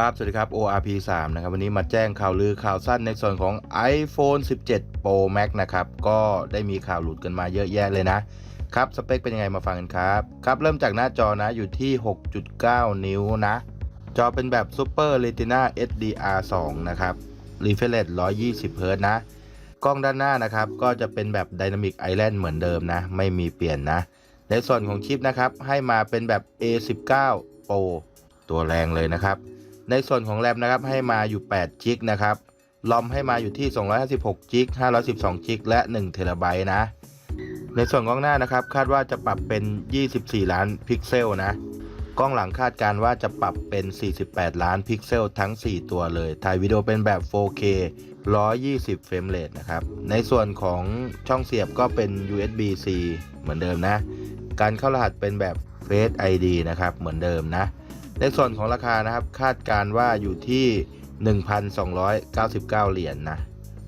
ครับ สวัสดีครับ ORP 3 นะครับ วันนี้มาแจ้งข่าวลือข่าวสั้นในส่วนของ iPhone 17 Pro Max นะครับ ก็ได้มีข่าวหลุดกันมาเยอะแยะเลยนะ ครับ สเปคเป็นยังไงมาฟังกันครับ ครับ เริ่มจากหน้าจอนะ อยู่ที่ 6.9 นิ้วนะ จอเป็นแบบ Super Retina SDR 2 นะครับ Refresh 120 Hz นะ กล้องด้านหน้านะครับ ก็จะเป็นแบบ Dynamic Island เหมือนเดิมนะ ไม่มีเปลี่ยนนะ ในส่วนของชิปนะครับ ให้มาเป็นแบบ A19 Pro ตัวแรงเลยนะครับ ในส่วนของแรมนะครับให้มาอยู่8จิกนะครับลอมให้มาอยู่ที่ 256จิก512จิกและ1เทราไบต์นะ ในส่วนกล้องหน้านะครับคาดว่าจะปรับเป็น 24 ล้านพิกเซลนะ กล้องหลังคาดการว่าจะปรับเป็น 48 ล้านพิกเซลทั้ง 4 ตัวเลย ถ่ายวิดีโอเป็นแบบ 4K 120 เฟรมเรทนะครับ ในส่วนของช่องเสียบก็เป็น USB-C เหมือนเดิมนะ การเข้ารหัสเป็นแบบ Face ID นะครับ เหมือนเดิมนะ ในส่วนของราคานะครับคาดการว่าอยู่ที่ 1,299 เหรียญนนะ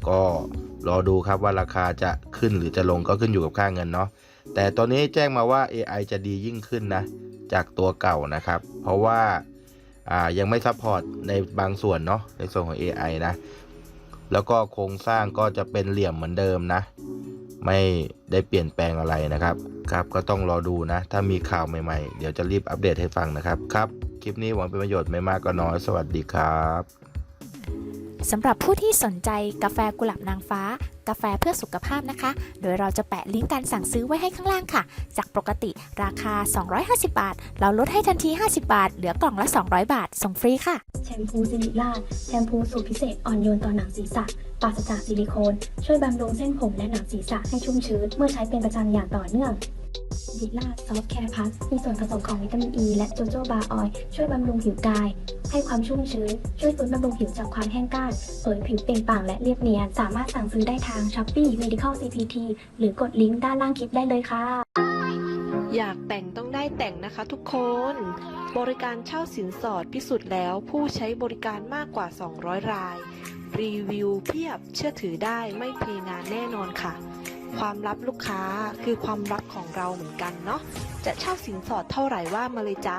ก็รอดูครับว่าราคาจะขึ้นหรือจะลงก็ขึ้นอยู่กับค่าเงินเนาะแต่ตอนนี้แจ้งมาว่า AI จะดียิ่งขึ้นนะ จากตัวเก่านะครับ เพราะว่าายังไม่ซัพพอร์ตในบางส่วนเนาะในส่วนของ AI นะ แล้วก็โครงสร้างก็จะเป็นเหลี่ยมเหมือนเดิมนะ ไม่ได้เปลี่ยนแปลงอะไรนะครับครับ ก็ต้องรอดูนะ ถ้ามีข่าวใหม่ๆ เดี๋ยวจะรีบอัปเดตให้ฟังนะครับครับ ลิปนี้หวังเป็นประโยชน์ไม่มากก็น้อย สวัสดีครับสำหรับผู้ที่สนใจกาแฟกุหลาบนางฟ้า กาแฟเพื่อสุขภาพนะคะ โดยเราจะแปะลิงก์การสั่งซื้อไว้ให้ข้างล่างค่ะ จากปกติราคา 250 บาท เราลดให้ทันที 50 บาท เหลือกล่องละ 200 บาท ส่งฟรีค่ะ แชมพูซิลิล่าแชมพูสูตรพิเศษอ่อนโยนต่อหนังศีรษะปราศจากซิลิโคน ช่วยบำรุงเส้นผมและหนังศีรษะให้ชุ่มชื้น เมื่อใช้เป็นประจำอย่างต่อเนื่อง ซิล่าซอฟแคร์พัสมีส่วนผสมของวิตามินอ e ีและโจโจบาออยล์ช่วยบำรุงผิวกาย ให้ความชุ่มชื้น ช่วยฟื้นบำรุงผิวจากความแห้งกร้านเผยผิวเปล่งปลั่งและเรียบเนียน สามารถสั่งซื้อได้ทาง Shopee Medical CPT หรือกดลิงก์ด้านล่างคลิปได้เลยค่ะ อยากแต่งต้องได้แต่งนะคะทุกคน บริการเช่าสินสอดพิสูจน์แล้วผู้ใช้บริการมากกว่า 200 ราย รีวิวเพียบเชื่อถือได้ไม่พลีงานแน่นอนค่ะ ความลับลูกค้าคือความลับของเราเหมือนกันเนาะจะเช่าสินสอดเท่าไหร่ว่ามาเลยจ้า